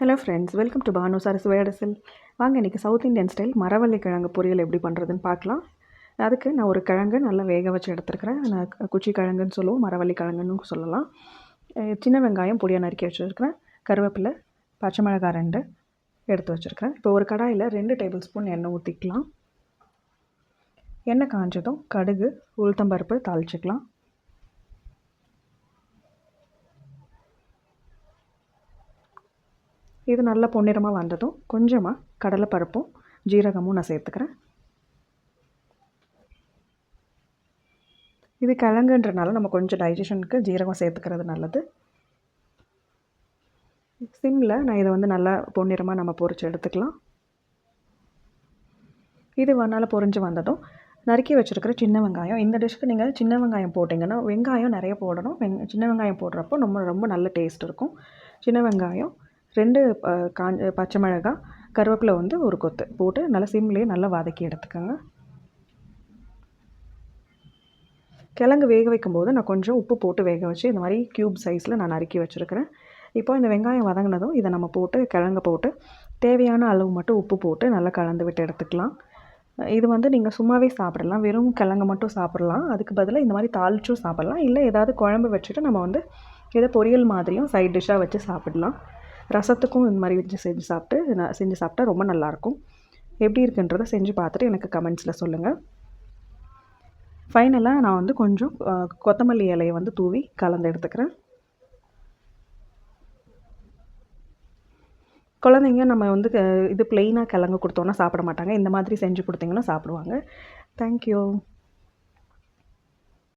Hello friends welcome to Banu sir சுவையடசல் வாங்க இன்றைக்கி சவுத் இந்தியன் ஸ்டைல் மரவள்ளி கிழங்கு பொரியல் எப்படி பண்ணுறதுன்னு பார்க்கலாம். அதுக்கு நான் ஒரு கிழங்கு நல்லா வேக வச்சு எடுத்துருக்கிறேன். நான் குச்சி கிழங்குன்னு சொல்லுவோம் மரவள்ளி கிழங்குன்னு சொல்லலாம் சின்ன வெங்காயம் பொடியாக நறுக்கி வச்சுருக்கிறேன். கருவேப்பிலை பச்சை மிளகாய் ரெண்டு எடுத்து வச்சுருக்கிறேன். இப்போ ஒரு கடாயில் ரெண்டு டேபிள் ஸ்பூன் எண்ணெய் ஊற்றிக்கலாம் எண்ணெய் காஞ்சதும் கடுகு உளுத்தம்பருப்பு தாளிச்சிக்கலாம். இது நல்லா பொன்னிறமாக வந்ததும் கொஞ்சமாக கடலைப்பருப்பும் ஜீரகமும் நான் சேர்த்துக்கிறேன். இது கிழங்குன்றனால நம்ம கொஞ்சம் டைஜஷனுக்கு ஜீரகம் சேர்த்துக்கிறது நல்லது. சிம்மில் நான் இதை வந்து நல்லா பொன்னிறமாக நம்ம பொறிச்சு எடுத்துக்கலாம். இது நல்லா பொரிஞ்சு வந்ததும் நறுக்கி வச்சுருக்கிற சின்ன வெங்காயம். இந்த டிஷ்க்கு நீங்கள் சின்ன வெங்காயம் போட்டிங்கன்னா வெங்காயம் நிறைய போடணும். வெங் சின்ன வெங்காயம் போடுறப்போ ரொம்ப ரொம்ப நல்ல டேஸ்ட் இருக்கும். சின்ன வெங்காயம் ரெண்டு காஞ்ச பச்சை மிளகாய் கருவேப்பிலை வந்து ஒரு கொத்து போட்டு நல்லா சிம்லேயே நல்லா வதக்கி எடுத்துக்கோங்க. கிழங்கு வேக வைக்கும்போது நான் கொஞ்சம் உப்பு போட்டு வேக வச்சு இந்த மாதிரி க்யூப் சைஸில் நான் நறுக்கி வச்சுருக்கிறேன். இப்போ இந்த வெங்காயம் வதங்கினதும் இதை நம்ம போட்டு கிழங்கு போட்டு தேவையான அளவு மட்டும் உப்பு போட்டு நல்லா கலந்து விட்டு எடுத்துக்கலாம். இது வந்து நீங்கள் சும்மாவே சாப்பிடலாம். வெறும் கிழங்கு மட்டும் சாப்பிடலாம். அதுக்கு பதிலாக இந்த மாதிரி தாளிச்சும் சாப்பிடலாம். இல்லை ஏதாவது குழம்பு வச்சுட்டு நம்ம வந்து ஏதோ பொரியல் மாதிரியும் சைட் டிஷ்ஷாக வச்சு சாப்பிடலாம். ரசத்துக்கும் இந்த மாதிரி வச்சு செஞ்சு சாப்பிட்டு நான் செஞ்சு சாப்பிட்டா ரொம்ப நல்லாயிருக்கும். எப்படி இருக்குன்றதை செஞ்சு பார்த்துட்டு எனக்கு கமெண்ட்ஸில் சொல்லுங்கள் ஃபைனலாக நான் வந்து கொஞ்சம் கொத்தமல்லி இலையை வந்து தூவி கலந்து எடுத்துக்கிறேன். குழந்தைங்க நம்ம வந்து இது பிளெயினாக கிழங்கு கொடுத்தோன்னா சாப்பிட மாட்டாங்க. இந்த மாதிரி செஞ்சு கொடுத்தீங்கன்னா சாப்பிடுவாங்க. தேங்க்யூ